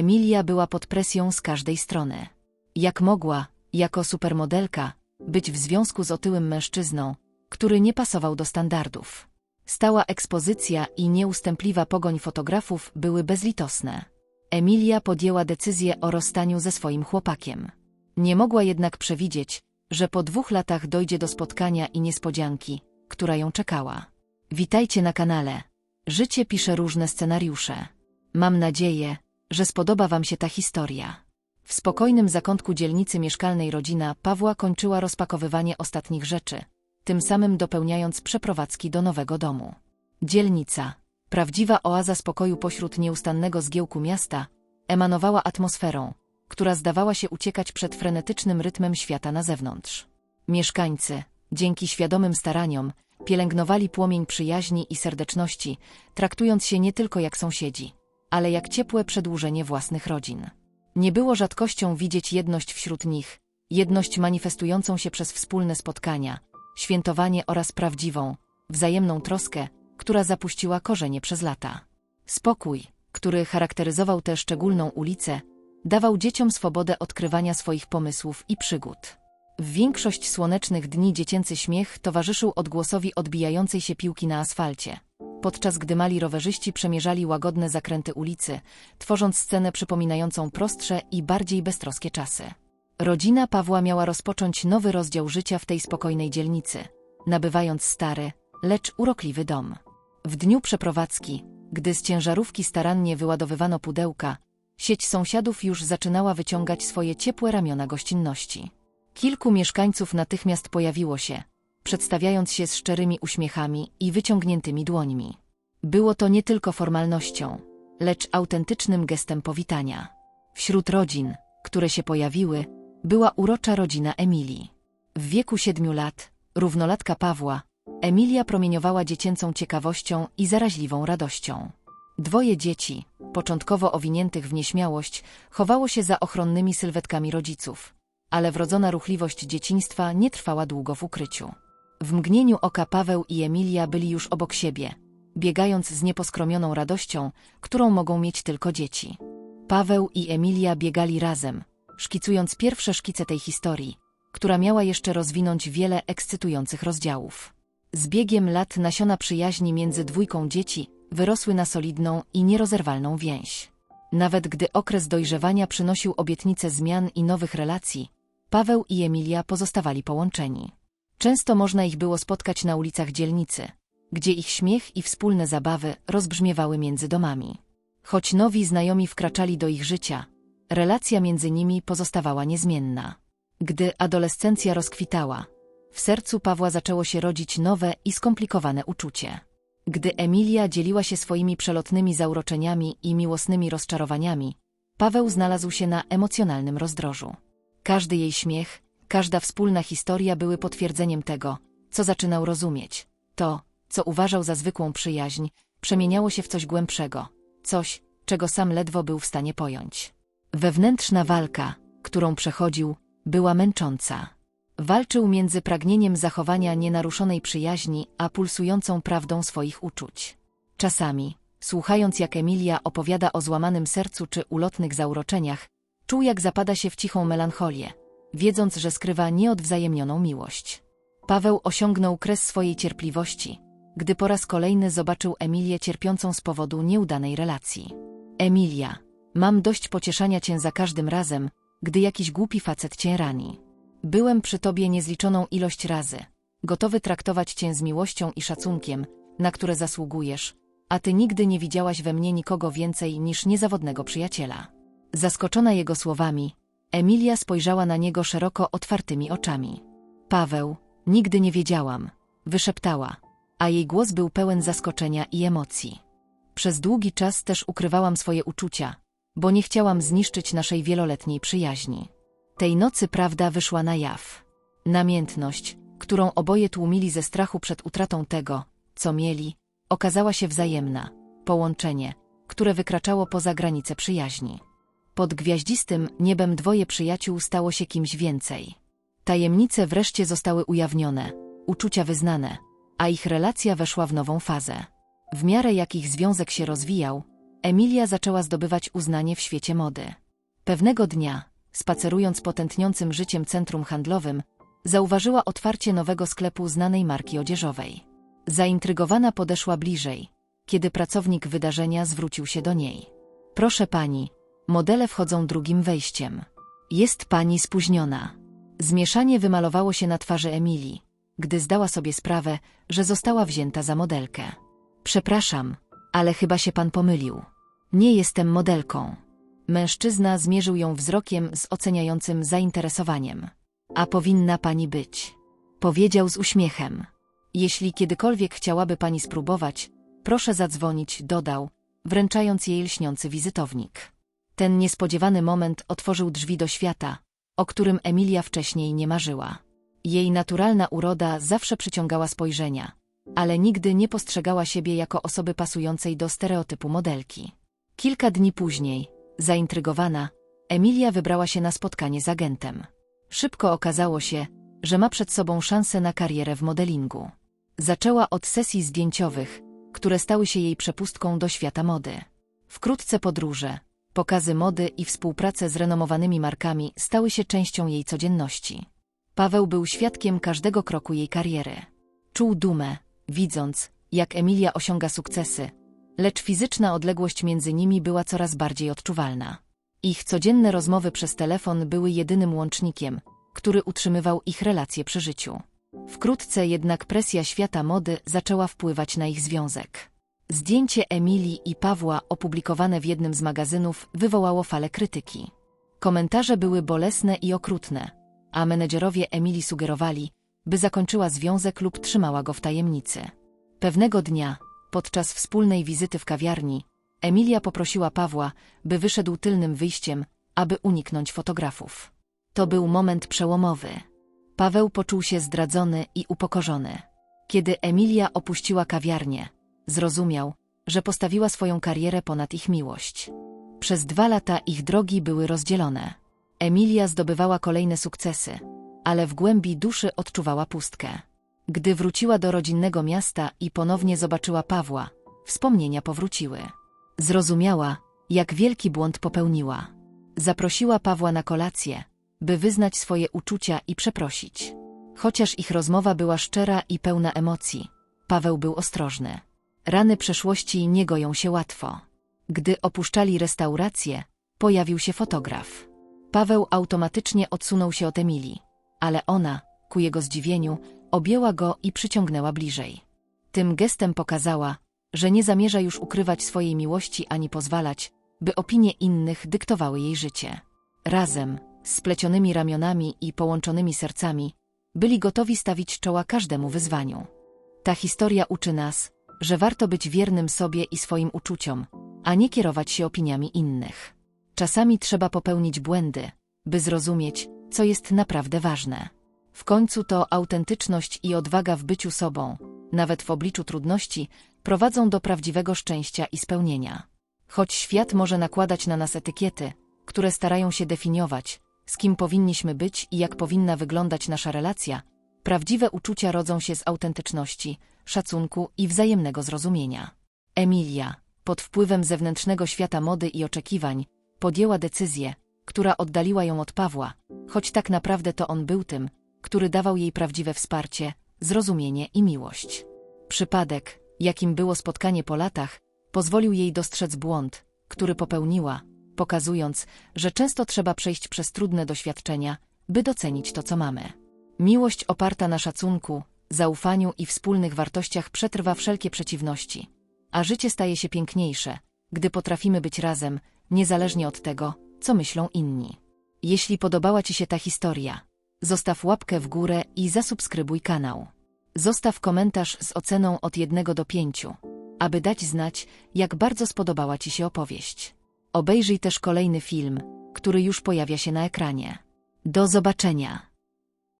Emilia była pod presją z każdej strony. Jak mogła, jako supermodelka, być w związku z otyłym mężczyzną, który nie pasował do standardów. Stała ekspozycja i nieustępliwa pogoń fotografów były bezlitosne. Emilia podjęła decyzję o rozstaniu ze swoim chłopakiem. Nie mogła jednak przewidzieć, że po dwóch latach dojdzie do spotkania i niespodzianki, która ją czekała. Witajcie na kanale. Życie pisze różne scenariusze. Mam nadzieję, że spodoba Wam się ta historia. W spokojnym zakątku dzielnicy mieszkalnej rodzina Pawła kończyła rozpakowywanie ostatnich rzeczy, tym samym dopełniając przeprowadzki do nowego domu. Dzielnica, prawdziwa oaza spokoju pośród nieustannego zgiełku miasta, emanowała atmosferą, która zdawała się uciekać przed frenetycznym rytmem świata na zewnątrz. Mieszkańcy, dzięki świadomym staraniom, pielęgnowali płomień przyjaźni i serdeczności, traktując się nie tylko jak sąsiedzi, ale jak ciepłe przedłużenie własnych rodzin. Nie było rzadkością widzieć jedność wśród nich, jedność manifestującą się przez wspólne spotkania, świętowanie oraz prawdziwą, wzajemną troskę, która zapuściła korzenie przez lata. Spokój, który charakteryzował tę szczególną ulicę, dawał dzieciom swobodę odkrywania swoich pomysłów i przygód. W większość słonecznych dni dziecięcy śmiech towarzyszył odgłosowi odbijającej się piłki na asfalcie, podczas gdy mali rowerzyści przemierzali łagodne zakręty ulicy, tworząc scenę przypominającą prostsze i bardziej beztroskie czasy. Rodzina Pawła miała rozpocząć nowy rozdział życia w tej spokojnej dzielnicy, nabywając stary, lecz urokliwy dom. W dniu przeprowadzki, gdy z ciężarówki starannie wyładowywano pudełka, sieć sąsiadów już zaczynała wyciągać swoje ciepłe ramiona gościnności. Kilku mieszkańców natychmiast pojawiło się, przedstawiając się z szczerymi uśmiechami i wyciągniętymi dłońmi. Było to nie tylko formalnością, lecz autentycznym gestem powitania. Wśród rodzin, które się pojawiły, była urocza rodzina Emilii. W wieku siedmiu lat, równolatka Pawła, Emilia promieniowała dziecięcą ciekawością i zaraźliwą radością. Dwoje dzieci, początkowo owiniętych w nieśmiałość, chowało się za ochronnymi sylwetkami rodziców, ale wrodzona ruchliwość dzieciństwa nie trwała długo w ukryciu. W mgnieniu oka Paweł i Emilia byli już obok siebie, biegając z nieposkromioną radością, którą mogą mieć tylko dzieci. Paweł i Emilia biegali razem, szkicując pierwsze szkice tej historii, która miała jeszcze rozwinąć wiele ekscytujących rozdziałów. Z biegiem lat nasiona przyjaźni między dwójką dzieci wyrosły na solidną i nierozerwalną więź. Nawet gdy okres dojrzewania przynosił obietnice zmian i nowych relacji, Paweł i Emilia pozostawali połączeni. Często można ich było spotkać na ulicach dzielnicy, gdzie ich śmiech i wspólne zabawy rozbrzmiewały między domami. Choć nowi znajomi wkraczali do ich życia, relacja między nimi pozostawała niezmienna. Gdy adolescencja rozkwitała, w sercu Pawła zaczęło się rodzić nowe i skomplikowane uczucie. Gdy Emilia dzieliła się swoimi przelotnymi zauroczeniami i miłosnymi rozczarowaniami, Paweł znalazł się na emocjonalnym rozdrożu. Każdy jej śmiech, każda wspólna historia były potwierdzeniem tego, co zaczynał rozumieć. To, co uważał za zwykłą przyjaźń, przemieniało się w coś głębszego, coś, czego sam ledwo był w stanie pojąć. Wewnętrzna walka, którą przechodził, była męcząca. Walczył między pragnieniem zachowania nienaruszonej przyjaźni, a pulsującą prawdą swoich uczuć. Czasami, słuchając jak Emilia opowiada o złamanym sercu czy ulotnych zauroczeniach, czuł jak zapada się w cichą melancholię, wiedząc, że skrywa nieodwzajemnioną miłość. Paweł osiągnął kres swojej cierpliwości, gdy po raz kolejny zobaczył Emilię cierpiącą z powodu nieudanej relacji. Emilia, mam dość pocieszania cię za każdym razem, gdy jakiś głupi facet cię rani. Byłem przy tobie niezliczoną ilość razy, gotowy traktować cię z miłością i szacunkiem, na które zasługujesz, a ty nigdy nie widziałaś we mnie nikogo więcej niż niezawodnego przyjaciela. Zaskoczona jego słowami, Emilia spojrzała na niego szeroko otwartymi oczami. Paweł, nigdy nie wiedziałam, wyszeptała, a jej głos był pełen zaskoczenia i emocji. Przez długi czas też ukrywałam swoje uczucia, bo nie chciałam zniszczyć naszej wieloletniej przyjaźni. Tej nocy prawda wyszła na jaw. Namiętność, którą oboje tłumili ze strachu przed utratą tego, co mieli, okazała się wzajemna. Połączenie, które wykraczało poza granice przyjaźni. Pod gwiaździstym niebem dwoje przyjaciół stało się kimś więcej. Tajemnice wreszcie zostały ujawnione, uczucia wyznane, a ich relacja weszła w nową fazę. W miarę jak ich związek się rozwijał, Emilia zaczęła zdobywać uznanie w świecie mody. Pewnego dnia, spacerując po tętniącym życiem centrum handlowym, zauważyła otwarcie nowego sklepu znanej marki odzieżowej. Zaintrygowana podeszła bliżej, kiedy pracownik wydarzenia zwrócił się do niej. Proszę pani, modele wchodzą drugim wejściem. Jest pani spóźniona. Zmieszanie wymalowało się na twarzy Emilii, gdy zdała sobie sprawę, że została wzięta za modelkę. Przepraszam, ale chyba się pan pomylił. Nie jestem modelką. Mężczyzna zmierzył ją wzrokiem z oceniającym zainteresowaniem. A powinna pani być. Powiedział z uśmiechem. Jeśli kiedykolwiek chciałaby pani spróbować, proszę zadzwonić, dodał, wręczając jej lśniący wizytownik. Ten niespodziewany moment otworzył drzwi do świata, o którym Emilia wcześniej nie marzyła. Jej naturalna uroda zawsze przyciągała spojrzenia, ale nigdy nie postrzegała siebie jako osoby pasującej do stereotypu modelki. Kilka dni później, zaintrygowana, Emilia wybrała się na spotkanie z agentem. Szybko okazało się, że ma przed sobą szansę na karierę w modelingu. Zaczęła od sesji zdjęciowych, które stały się jej przepustką do świata mody. Wkrótce podróże, pokazy mody i współprace z renomowanymi markami stały się częścią jej codzienności. Paweł był świadkiem każdego kroku jej kariery. Czuł dumę, widząc, jak Emilia osiąga sukcesy, lecz fizyczna odległość między nimi była coraz bardziej odczuwalna. Ich codzienne rozmowy przez telefon były jedynym łącznikiem, który utrzymywał ich relacje przy życiu. Wkrótce jednak presja świata mody zaczęła wpływać na ich związek. Zdjęcie Emilii i Pawła opublikowane w jednym z magazynów wywołało falę krytyki. Komentarze były bolesne i okrutne, a menedżerowie Emilii sugerowali, by zakończyła związek lub trzymała go w tajemnicy. Pewnego dnia, podczas wspólnej wizyty w kawiarni, Emilia poprosiła Pawła, by wyszedł tylnym wyjściem, aby uniknąć fotografów. To był moment przełomowy. Paweł poczuł się zdradzony i upokorzony. Kiedy Emilia opuściła kawiarnię, zrozumiał, że postawiła swoją karierę ponad ich miłość. Przez dwa lata ich drogi były rozdzielone. Emilia zdobywała kolejne sukcesy, ale w głębi duszy odczuwała pustkę. Gdy wróciła do rodzinnego miasta i ponownie zobaczyła Pawła, wspomnienia powróciły. Zrozumiała, jak wielki błąd popełniła. Zaprosiła Pawła na kolację, by wyznać swoje uczucia i przeprosić. Chociaż ich rozmowa była szczera i pełna emocji, Paweł był ostrożny. Rany przeszłości nie goją się łatwo. Gdy opuszczali restaurację, pojawił się fotograf. Paweł automatycznie odsunął się od Emilii, ale ona, ku jego zdziwieniu, objęła go i przyciągnęła bliżej. Tym gestem pokazała, że nie zamierza już ukrywać swojej miłości ani pozwalać, by opinie innych dyktowały jej życie. Razem, splecionymi ramionami i połączonymi sercami, byli gotowi stawić czoła każdemu wyzwaniu. Ta historia uczy nas, że warto być wiernym sobie i swoim uczuciom, a nie kierować się opiniami innych. Czasami trzeba popełnić błędy, by zrozumieć, co jest naprawdę ważne. W końcu to autentyczność i odwaga w byciu sobą, nawet w obliczu trudności, prowadzą do prawdziwego szczęścia i spełnienia. Choć świat może nakładać na nas etykiety, które starają się definiować, z kim powinniśmy być i jak powinna wyglądać nasza relacja, prawdziwe uczucia rodzą się z autentyczności, szacunku i wzajemnego zrozumienia. Emilia, pod wpływem zewnętrznego świata mody i oczekiwań, podjęła decyzję, która oddaliła ją od Pawła, choć tak naprawdę to on był tym, który dawał jej prawdziwe wsparcie, zrozumienie i miłość. Przypadek, jakim było spotkanie po latach, pozwolił jej dostrzec błąd, który popełniła, pokazując, że często trzeba przejść przez trudne doświadczenia, by docenić to, co mamy. Miłość oparta na szacunku, zaufaniu i wspólnych wartościach przetrwa wszelkie przeciwności, a życie staje się piękniejsze, gdy potrafimy być razem, niezależnie od tego, co myślą inni. Jeśli podobała Ci się ta historia, zostaw łapkę w górę i zasubskrybuj kanał. Zostaw komentarz z oceną od 1 do 5, aby dać znać, jak bardzo spodobała Ci się opowieść. Obejrzyj też kolejny film, który już pojawia się na ekranie. Do zobaczenia!